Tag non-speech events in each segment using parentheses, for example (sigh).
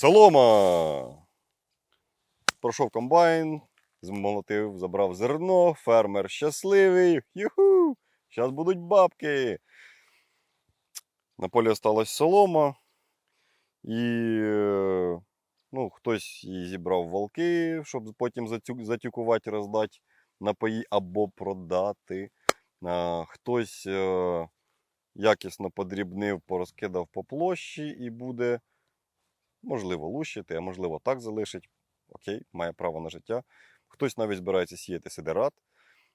Солома! Пройшов комбайн, змолотив, забрав зерно, фермер щасливий. Юху! Зараз будуть бабки. На полі осталась солома. І е, ну, хтось її зібрав волки, щоб потім затю- затюкувати, роздати напої або продати. А, хтось е, якісно подрібнив, порозкидав по площі і буде, можливо, лущити, а можливо, так залишить. Окей, має право на життя. Хтось навіть збирається сіяти сидерат.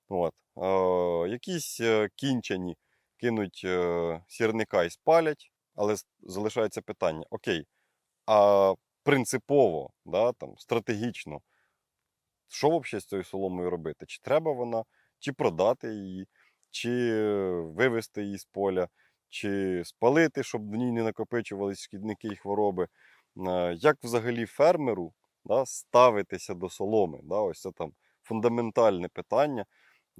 От. Е, якісь кінчані кинуть е, сірника і спалять, але залишається питання: окей, а принципово, да, там, стратегічно, що взагалі з цією соломою робити? Чи треба вона, чи продати її, чи вивезти її з поля, чи спалити, щоб в ній не накопичувались шкідники і хвороби. Е, Як взагалі фермеру да, ставитися до соломи? Да? Ось це там фундаментальне питання,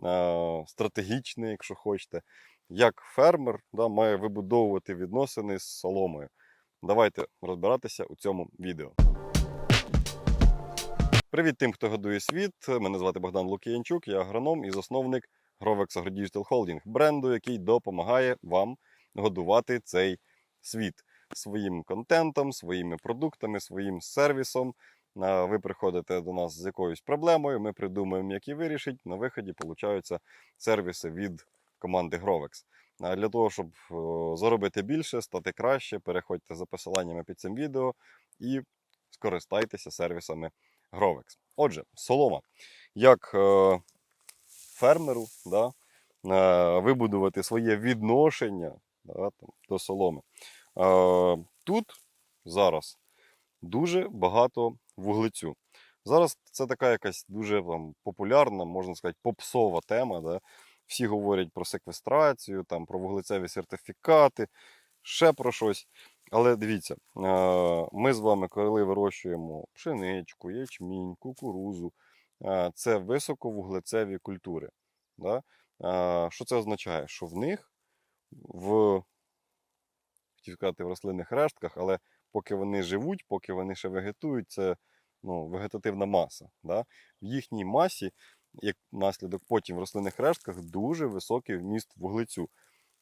е, стратегічне, якщо хочете. Як фермер да, має вибудовувати відносини з соломою? Давайте розбиратися у цьому відео. Привіт тим, хто годує світ. Мене звати Богдан Лукіянчук, я агроном і засновник Grovex AgroDigital Holding, бренду, який допомагає вам годувати цей світ своїм контентом, своїми продуктами, своїм сервісом. Ви приходите до нас з якоюсь проблемою, ми придумаємо, як її вирішити. На виході получаються сервіси від команди Grovex. Для того, щоб заробити більше, стати краще, переходьте за посиланнями під цим відео і скористайтеся сервісами Grovex. Отже, солома. Як е, фермеру да, е, вибудувати своє відношення да, там, до соломи. Е, тут зараз дуже багато вуглецю. Зараз це така якась дуже там, популярна, можна сказати, попсова тема. Да? Всі говорять про секвестрацію, там, про вуглецеві сертифікати, ще про щось. Але дивіться, е, ми з вами, коли вирощуємо пшеничку, ячмінь, кукурузу, е, це високовуглецеві культури. Да? Що це означає? Що в них в, хотів сказати, в рослинних рештках, але поки вони живуть, поки вони ще вегетують, це ну, вегетативна маса. Да? В їхній масі, як наслідок потім в рослинних рештках, дуже високий вміст вуглецю.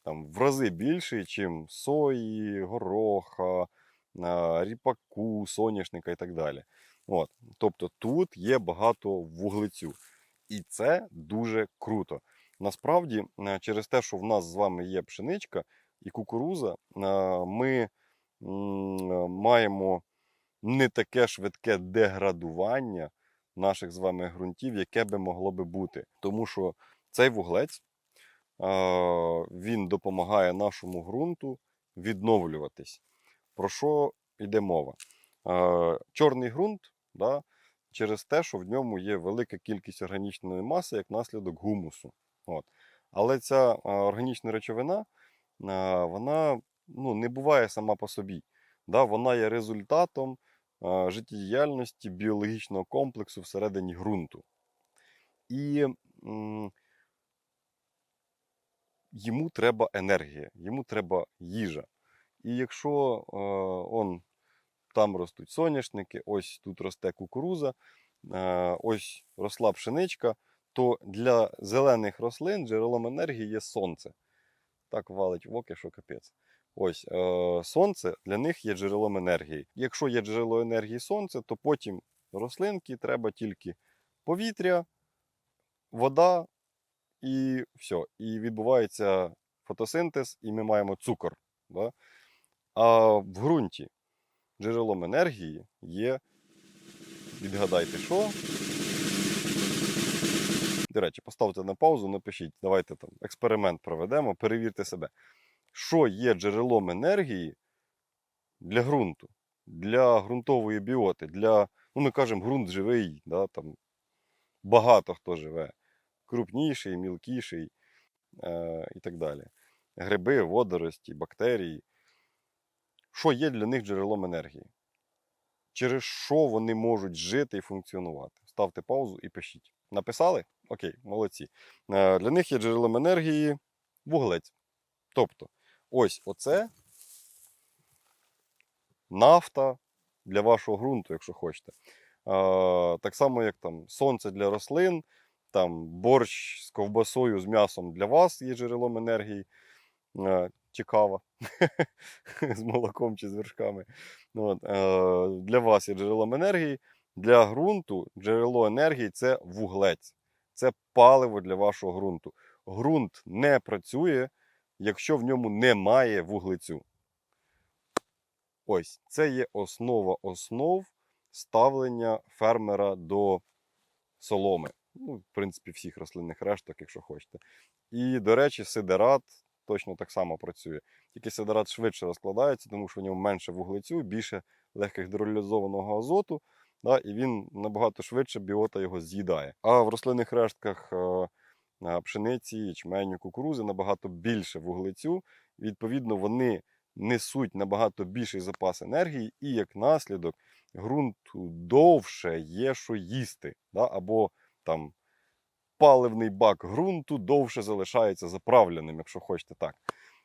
Там в рази більший, ніж сої, гороха, ріпаку, соняшника і так далі. От. Тобто тут є багато вуглецю. І це дуже круто. Насправді, е, через те, що в нас з вами є пшеничка і кукуруза, е, ми е, маємо не таке швидке деградування наших з вами ґрунтів, яке би могло би бути. Тому що цей вуглець е, він допомагає нашому ґрунту відновлюватись. Про що йде мова? Чорний ґрунт, да, через те, що в ньому є велика кількість органічної маси як наслідок гумусу. От. Але ця органічна речовина вона ну, не буває сама по собі. Да? Вона є результатом життєдіяльності біологічного комплексу всередині ґрунту. І йому треба енергія, йому треба їжа. І якщо он, там ростуть соняшники, ось тут росте кукуруза, ось росла пшеничка, то для зелених рослин джерелом енергії є сонце. Так валить в оки, що капець. Ось е, сонце для них є джерелом енергії. Якщо є джерело енергії сонце, то потім рослинки треба тільки повітря, вода і все. І відбувається фотосинтез, і ми маємо цукор. Да? А в ґрунті джерелом енергії є, відгадайте, що. До речі, поставте на паузу, напишіть, давайте там експеримент проведемо, перевірте себе. Що є джерелом енергії для ґрунту, для ґрунтової біоти, для, ну ми кажемо, ґрунт живий, да, там багато хто живе, крупніший, мілкіший е, і так далі. Гриби, водорості, бактерії. Що є для них джерелом енергії? Через що вони можуть жити і функціонувати? Ставте паузу і пишіть. Написали? Окей, молодці. Е, Для них є джерелом енергії вуглець. Тобто, ось оце нафта, для вашого ґрунту, якщо хочете. Так само, як там сонце для рослин, там борщ з ковбасою, з м'ясом для вас є джерелом енергії. Е, Цікаво. (laughs) з молоком чи з вершками. Ну, От, е, для вас є джерелом енергії. Для ґрунту джерело енергії це вуглець, це паливо для вашого ґрунту. Ґрунт не працює, якщо в ньому немає вуглецю. Ось це є основа основ ставлення фермера до соломи. Ну, в принципі, всіх рослинних решток, якщо хочете. І, до речі, сидерат точно так само працює. Тільки сидерат швидше розкладається, тому що в ньому менше вуглецю, більше легких гідролізованого азоту, да, і він набагато швидше біота його з'їдає. А в рослинних рештках е, е, пшениці, ячменю, кукурузи набагато більше вуглецю. Відповідно, вони несуть набагато більший запас енергії, і як наслідок ґрунту довше є що їсти. Да, або там паливний бак ґрунту довше залишається заправленим, якщо хочете так.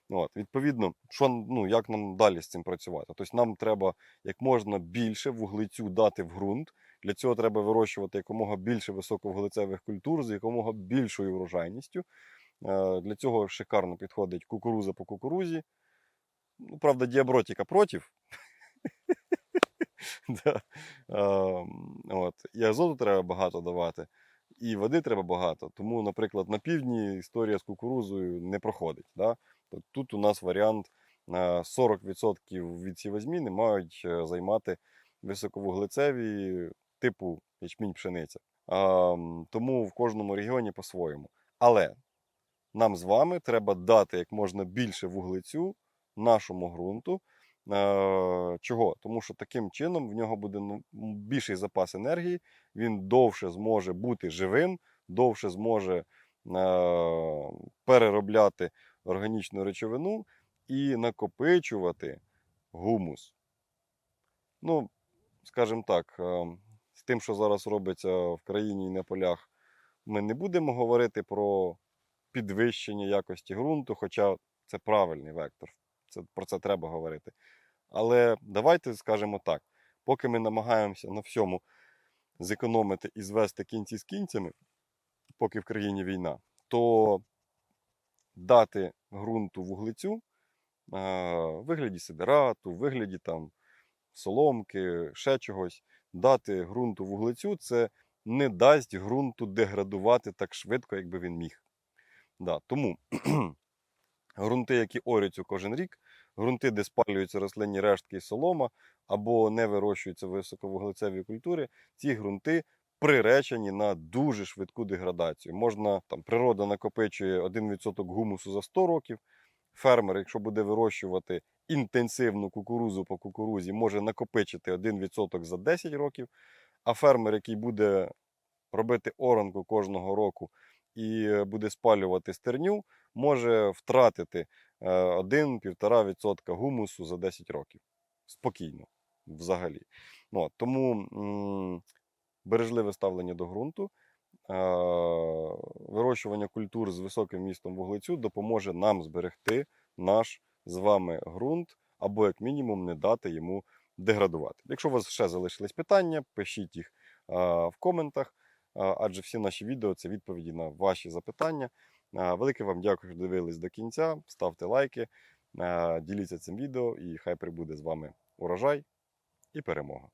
От, відповідно, що, ну, як нам далі з цим працювати? Тобто нам треба як можна більше вуглецю дати в ґрунт. Для цього треба вирощувати якомога більше високовуглецевих культур з якомога більшою врожайністю. Е, Для цього шикарно підходить кукуруза по кукурузі. Ну, правда, діабротіка проти. (laughs) Ем. І азоту треба багато давати, і води треба багато. Тому, наприклад, на півдні історія з кукурузою не проходить. Да? Тут у нас варіант е, 40% від сівозміни мають е, займати високовуглецеві типу ячмінь пшениця. Тому в кожному регіоні по-своєму. Але нам з вами треба дати як можна більше вуглецю нашому ґрунту. Е, Чого? Тому що таким чином в нього буде ну, більший запас енергії, він довше зможе бути живим, довше зможе е, переробляти органічну речовину і накопичувати гумус. Ну, скажімо так, е, з тим, що зараз робиться в країні і на полях, ми не будемо говорити про підвищення якості ґрунту, хоча це правильний вектор. Це, про це треба говорити. Але давайте скажемо так: поки ми намагаємося на всьому зекономити і звести кінці з кінцями, поки в країні війна, то дати ґрунту вуглецю е, в вигляді сидерату, в вигляді там соломки, ще чогось, дати ґрунту вуглецю це не дасть ґрунту деградувати так швидко, як би він міг. Да, тому (clears throat) ґрунти, які орються кожен рік, ґрунти, де спалюються рослинні рештки і солома, або не вирощуються високовуглецеві культури, ці ґрунти приречені на дуже швидку деградацію. Можна там природа накопичує 1% гумусу за 100 років. Фермер, якщо буде вирощувати інтенсивну кукурузу по кукурузі, може накопичити 1% за 10 років. А фермер, який буде робити оранку кожного року і е, буде спалювати стерню, може втратити 1-1,5% гумусу за 10 років. Спокійно, взагалі. Ну, тому м, бережливе ставлення до ґрунту, е, вирощування культур з високим містом вуглецю допоможе нам зберегти наш з вами ґрунт, або, як мінімум, не дати йому деградувати. Якщо у вас ще залишились питання, пишіть їх е, в коментах, е, адже всі наші відео це відповіді на ваші запитання. Велике вам дякую, що дивились до кінця. Ставте лайки, діліться цим відео і хай прибуде з вами урожай і перемога.